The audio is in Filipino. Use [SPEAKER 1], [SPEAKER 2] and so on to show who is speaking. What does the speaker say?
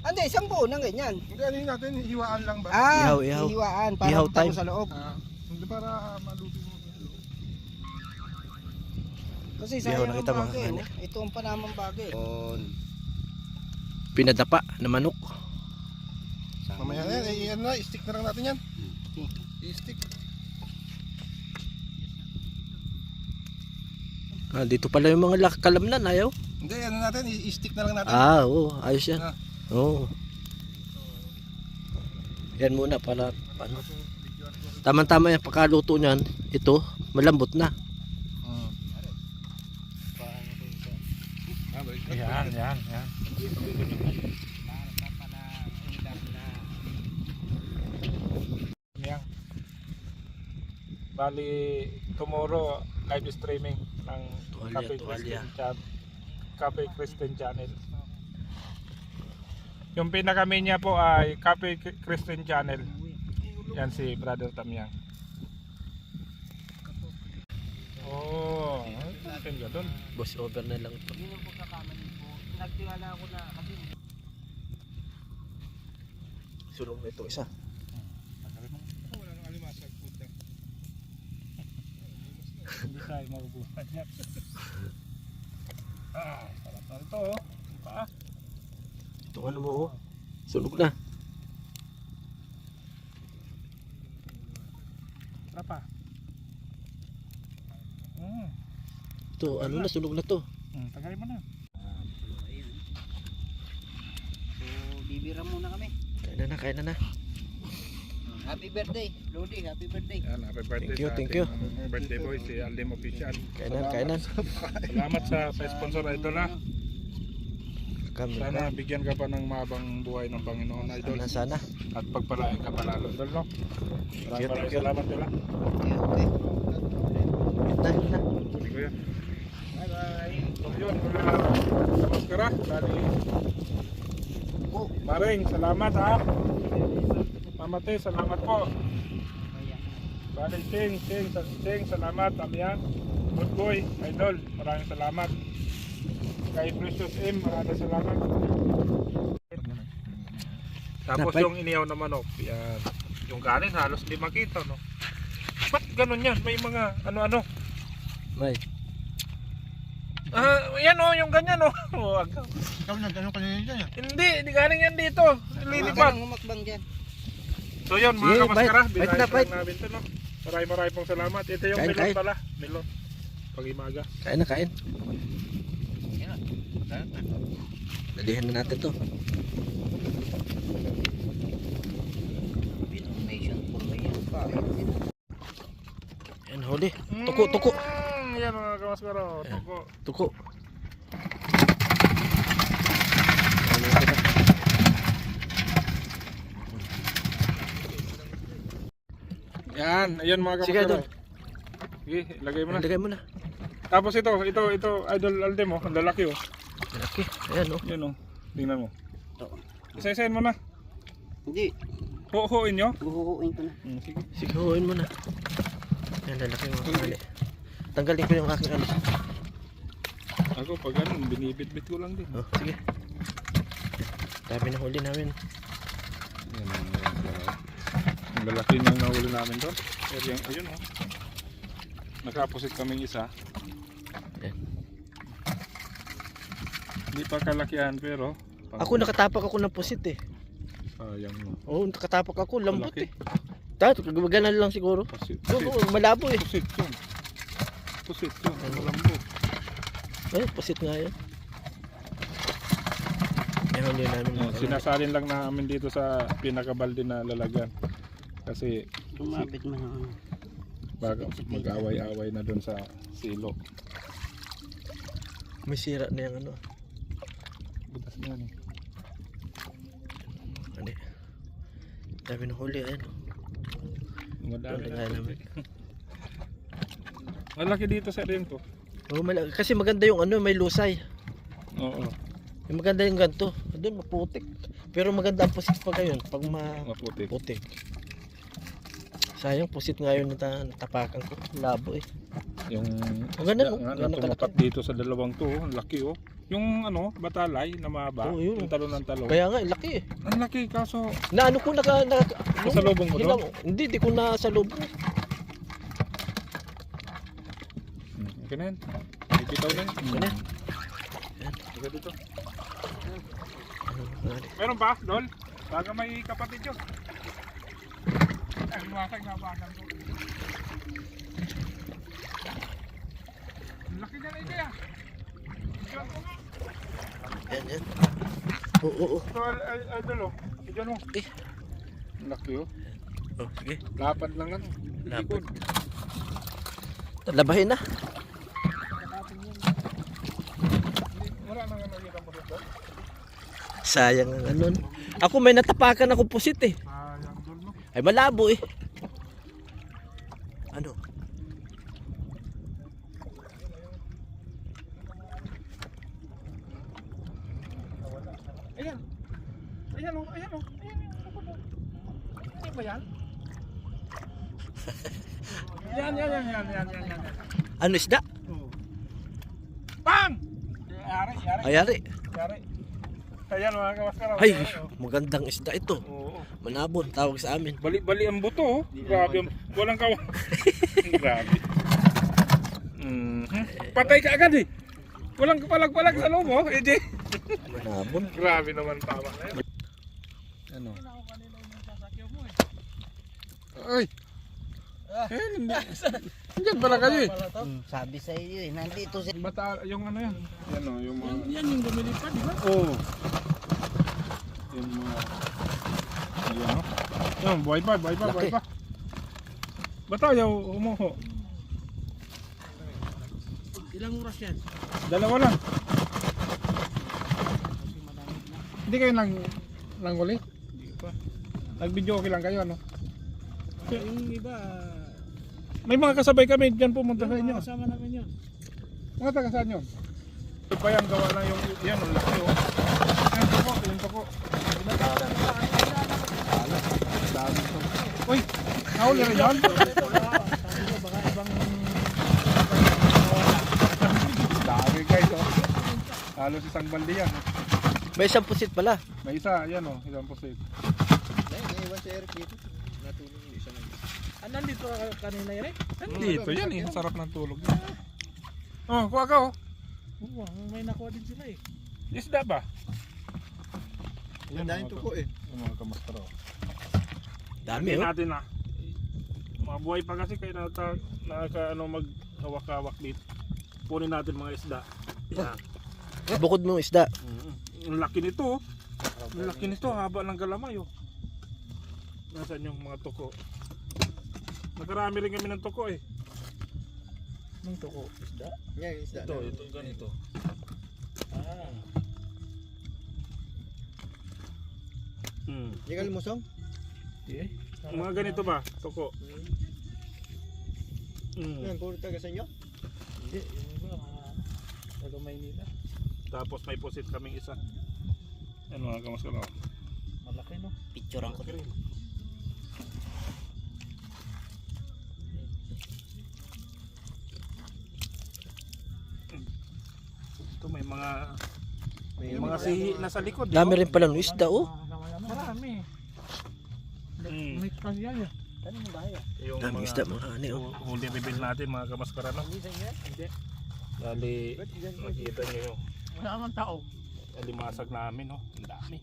[SPEAKER 1] Hindi, isang buo ng ganyan.
[SPEAKER 2] Hindi, ano yun natin, hiwaan lang ba?
[SPEAKER 1] Ah,
[SPEAKER 3] Ihaw, ihaw.
[SPEAKER 1] hiwaan. Para
[SPEAKER 3] Ihaw
[SPEAKER 1] tayo
[SPEAKER 3] time.
[SPEAKER 1] sa loob.
[SPEAKER 2] Ah, hindi para maluto mo.
[SPEAKER 1] Kasi
[SPEAKER 3] Ihaw
[SPEAKER 1] sayang ang
[SPEAKER 3] kita, mga
[SPEAKER 1] bagay.
[SPEAKER 3] kani.
[SPEAKER 1] oh. Ito ang panamang bagay. On.
[SPEAKER 3] Pinadapa na manok.
[SPEAKER 2] Mamaya na yan, eh, yan na, i-stick na lang natin yan.
[SPEAKER 1] Hmm.
[SPEAKER 2] I-stick.
[SPEAKER 3] Ah, dito pala yung mga kalamnan, ayaw?
[SPEAKER 2] Hindi, ano natin, i-stick na lang natin.
[SPEAKER 3] Ah, oo, ayos yan.
[SPEAKER 2] Ah.
[SPEAKER 3] Oo. Yan muna para ano. Tama-tama yung pagkaluto niyan. Ito, malambot na.
[SPEAKER 4] Yan, yan, yan. Yan. Bali, tomorrow, live streaming ng
[SPEAKER 3] Tuwalya,
[SPEAKER 4] Cafe
[SPEAKER 3] tuwalya.
[SPEAKER 4] Christian. Cafe Christian Channel. Yung pinaka niya po ay Cafe Christian Channel. Yan si Brother Tamyang. Oh, ano ka doon?
[SPEAKER 3] Boss over na lang to.
[SPEAKER 1] Yun ang pagkakamali ko. Nagtiwala ako na kasi
[SPEAKER 3] Sulong na ito isa.
[SPEAKER 4] Hindi tayo mabubuhan yan. ah, sarap na ito oh.
[SPEAKER 3] Ito ano mo oh. Sunog na.
[SPEAKER 4] Sarap pa. Mm.
[SPEAKER 3] Ito, ano na, sunog na to.
[SPEAKER 4] Mm, tagalin mo na.
[SPEAKER 1] So, bibira muna kami.
[SPEAKER 3] Kain na na, kain na na.
[SPEAKER 1] Happy birthday, Lodi. Happy birthday.
[SPEAKER 4] Yan, happy birthday
[SPEAKER 3] Thank you,
[SPEAKER 4] sa
[SPEAKER 3] thank you.
[SPEAKER 4] uh, birthday boy, si Aldim Official.
[SPEAKER 3] Kainan, kainan.
[SPEAKER 4] Salamat sa pa-sponsor idol ha.
[SPEAKER 3] Kami
[SPEAKER 4] Sana
[SPEAKER 3] na.
[SPEAKER 4] bigyan ka pa ng mabang buhay ng Panginoon idol.
[SPEAKER 3] Sana, sana.
[SPEAKER 4] At pagpalain ka palalo idol no. Maraming maraming salamat nila.
[SPEAKER 1] Okay, okay.
[SPEAKER 3] Ito na.
[SPEAKER 4] Bye bye. So yun, mga kamaskara. Bali.
[SPEAKER 1] Oh,
[SPEAKER 4] Maring, salamat ha. Mamate, salamat po. Bali, Ching, Ching, Ching, salamat. Amyan. Good boy, idol. Maraming salamat. Kay Precious M, maraming salamat. Tapos
[SPEAKER 3] Dapat-
[SPEAKER 4] yung iniyaw na manok, yan. Yung kanin halos di makita, no? Ba't ganun yan? May mga ano-ano.
[SPEAKER 3] May.
[SPEAKER 4] Ah, yan oh, yung ganyan oh. Oh, agaw.
[SPEAKER 2] Ikaw na, tanong kanina dyan yan.
[SPEAKER 4] Hindi, di galing yan dito. Lilipad.
[SPEAKER 1] Huwag humakbang dyan.
[SPEAKER 4] So yun, mga
[SPEAKER 3] Sige,
[SPEAKER 4] kamaskara,
[SPEAKER 3] bite na,
[SPEAKER 4] lang namin to, no? Maraming maraming pong salamat. Ito yung
[SPEAKER 3] Kain,
[SPEAKER 4] milot
[SPEAKER 3] kain.
[SPEAKER 4] pala. Milot. Pag-imaga.
[SPEAKER 3] Kain na, kain. Dalihan na natin to.
[SPEAKER 1] Yan?
[SPEAKER 3] Huli. Tuko, tuko.
[SPEAKER 4] Mm, yan mga kamaskara.
[SPEAKER 3] Ayan.
[SPEAKER 4] Tuko.
[SPEAKER 3] Tuko.
[SPEAKER 4] Yan, ayun mga
[SPEAKER 3] Sige, idol.
[SPEAKER 4] Sige, ilagay mo na.
[SPEAKER 3] Lagay mo na.
[SPEAKER 4] Tapos ito, ito, ito, idol Aldem oh. Ang lalaki oh.
[SPEAKER 3] Malaki. Ayan, oh.
[SPEAKER 4] Yan oh. Tingnan mo. Isa-isahin mo na.
[SPEAKER 1] Hindi,
[SPEAKER 4] Huhuin nyo.
[SPEAKER 1] buhuhuin ko na.
[SPEAKER 4] Mm, sige.
[SPEAKER 3] Sige, huwain mo na. Yan, lalaki mo. Mali. Tanggalin ko yung aking ano.
[SPEAKER 4] Ako pag ganun, binibit-bit ko lang din.
[SPEAKER 3] Oh, sige. Dami na huli namin.
[SPEAKER 4] Yan, yan, yan. Ang lalaki nang nahuli namin doon. Ayun, ayun oh. Nakaposit kaming isa. Hindi pa kalakihan pero pang-
[SPEAKER 3] Ako nakatapak ako ng pusit eh.
[SPEAKER 4] sayang mo.
[SPEAKER 3] Oo, nakatapak ako. Lambot
[SPEAKER 4] Malaki.
[SPEAKER 3] eh. Tato, kagaganan lang siguro.
[SPEAKER 4] Pusit.
[SPEAKER 3] Oo,
[SPEAKER 4] Pusit.
[SPEAKER 3] malabo eh.
[SPEAKER 4] Pusit yun. Pusit yun.
[SPEAKER 3] Ano?
[SPEAKER 4] Malambo.
[SPEAKER 3] Ay, pusit nga yun. Yan huli namin.
[SPEAKER 4] Yan,
[SPEAKER 3] mga
[SPEAKER 4] Sinasalin lang namin dito sa pinakabalde na lalagyan. Kasi
[SPEAKER 1] Tumapit man ang ano.
[SPEAKER 4] baka mag-away-away na doon sa silo.
[SPEAKER 3] May sira na yung ano.
[SPEAKER 4] Yan eh.
[SPEAKER 3] Hindi. Dami na huli. Ayan.
[SPEAKER 4] Madami na.
[SPEAKER 3] namin.
[SPEAKER 4] Malaki dito sa rin ko.
[SPEAKER 3] Oh, malaki. Kasi maganda yung ano, may lusay.
[SPEAKER 4] Oo.
[SPEAKER 3] Yung maganda yung ganito. Doon maputik. Pero maganda ang pusit pa ngayon pag
[SPEAKER 4] Maputi.
[SPEAKER 3] maputik. Sayang pusit nga yun na ta- tapakan ko. Labo eh.
[SPEAKER 4] Yung
[SPEAKER 3] Ang ganda, no?
[SPEAKER 4] nga
[SPEAKER 3] Ganda
[SPEAKER 4] na dito sa dalawang to, oh. ang laki oh. Yung ano, batalay na mahaba,
[SPEAKER 3] Oo, yun.
[SPEAKER 4] yung talon ng talon.
[SPEAKER 3] Kaya nga, laki eh.
[SPEAKER 4] Ang laki kaso
[SPEAKER 3] Na ano ko naka... naka
[SPEAKER 4] Nasalubong mo to?
[SPEAKER 3] hilang- Hindi, di ko nasa lubong.
[SPEAKER 4] Hmm, okay na yan. May bitaw na.
[SPEAKER 3] Okay na.
[SPEAKER 4] Sige dito. Meron ba, Dol? Baga may kapatid yun. Ay, luwasag na bagan ko. Ang laki na ito nga.
[SPEAKER 3] Yan, yan. Oo, oo, oo.
[SPEAKER 4] Ito, ay, ay, ay, Dol, oh. Diyan mo.
[SPEAKER 3] Eh.
[SPEAKER 4] Laki oh.
[SPEAKER 3] Oh, sige.
[SPEAKER 4] Lapad lang ano.
[SPEAKER 3] Lapad. Labahin na. Sayang ang ano. no. Ako may natapakan ako pusit eh.
[SPEAKER 4] No?
[SPEAKER 3] Ay malabo eh. Ano?
[SPEAKER 4] Ayan. Ayan oh, ayan oh. Ayan, ayan. Ba yan? yan, yan, yan, yan, yan, yan, yan.
[SPEAKER 3] Ano isda?
[SPEAKER 4] Oh. Bang! Yari, yari,
[SPEAKER 3] Ayari.
[SPEAKER 4] yari. Ayan mga kamaskara.
[SPEAKER 3] Ay,
[SPEAKER 4] oh.
[SPEAKER 3] magandang isda ito.
[SPEAKER 4] Oo.
[SPEAKER 3] Manabon, tawag sa amin.
[SPEAKER 4] Bali-bali ang buto oh. Grabe. ang- Walang kawa. Grabe. Mhm. Patay ka agad eh. Walang palag-palag sa loob oh. Eh, di.
[SPEAKER 3] Manabon.
[SPEAKER 4] Grabe naman tama na. Ano? Ay! Eh, hindi. Nandiyan pala kayo eh.
[SPEAKER 1] Hmm, sabi sa iyo eh, nandito si...
[SPEAKER 4] Bata, yung ano yan? Yan o, yung mga... Yan, yung lumilipad, di ba? Oo. Yung mga... Yan o. Yan, buhay pa, buhay pa, buhay pa. Bata, yung umuho.
[SPEAKER 1] Ilang oras yan?
[SPEAKER 4] Dalawa lang. Hindi kayo nang? Hindi pa. Nag-video okay lang kayo, ano?
[SPEAKER 5] Yung iba,
[SPEAKER 4] May mga kasabay kami dyan pumunta sa inyo.
[SPEAKER 5] kasama namin yun.
[SPEAKER 4] Mga taga saan yun? Ito pa yung gawa lang yung yan, ang laki oh. Yan toko, yung toko. Dami to. Uy, nahuli rin yun? Dami guys oh. Halos isang balde yan.
[SPEAKER 3] May isang pusit pala.
[SPEAKER 4] May isa, yan oh, isang pusit.
[SPEAKER 2] Si Eric dito. Natulog yung isa na
[SPEAKER 5] Ah, nandito ka kanina yun eh?
[SPEAKER 4] Dito yan eh, sarap ng tulog. Oh, kuha ka oh.
[SPEAKER 5] Oo, may nakuha din sila eh.
[SPEAKER 4] Isda ba?
[SPEAKER 2] Yan dahil tuko eh.
[SPEAKER 4] Yung mga kamastro.
[SPEAKER 3] Dami
[SPEAKER 4] Hindi
[SPEAKER 3] oh.
[SPEAKER 4] natin na. Mabuhay pa kasi kaya naka, naka ano mag hawak-hawak dito. Kunin natin mga isda. Yan.
[SPEAKER 3] Bukod mong isda.
[SPEAKER 4] Ang laki nito. oh. Ang laki nito, haba ng galamay oh. Nasaan yung mga tuko? Nakarami rin kami ng tuko eh. Ng tuko, isda?
[SPEAKER 2] Yung isda.
[SPEAKER 4] Ito,
[SPEAKER 2] na-
[SPEAKER 4] ito, ganito.
[SPEAKER 5] Ah,
[SPEAKER 4] Hmm.
[SPEAKER 2] Hindi ka lumusong?
[SPEAKER 4] Eh, Mga ganito ba? Tuko. Hmm.
[SPEAKER 2] Yan, puro taga sa inyo?
[SPEAKER 5] hindi. Yung iba, mga taga Maynila.
[SPEAKER 4] Tapos may pusit kaming isa. Yan mga kamaskalo.
[SPEAKER 5] Malaki no?
[SPEAKER 1] Picturean ko.
[SPEAKER 4] May mga may mga sihi ano, na sa likod.
[SPEAKER 3] Dami rin pala ng isda oh.
[SPEAKER 5] Marami.
[SPEAKER 4] Mm.
[SPEAKER 5] May yan eh.
[SPEAKER 4] Yung
[SPEAKER 3] Dami isda mga ani
[SPEAKER 4] oh. Huli reveal natin mga kamaskara no.
[SPEAKER 5] Hindi.
[SPEAKER 4] Dali nakita niyo yung
[SPEAKER 5] wala naman tao.
[SPEAKER 4] Alimasag namin no. Ang dami.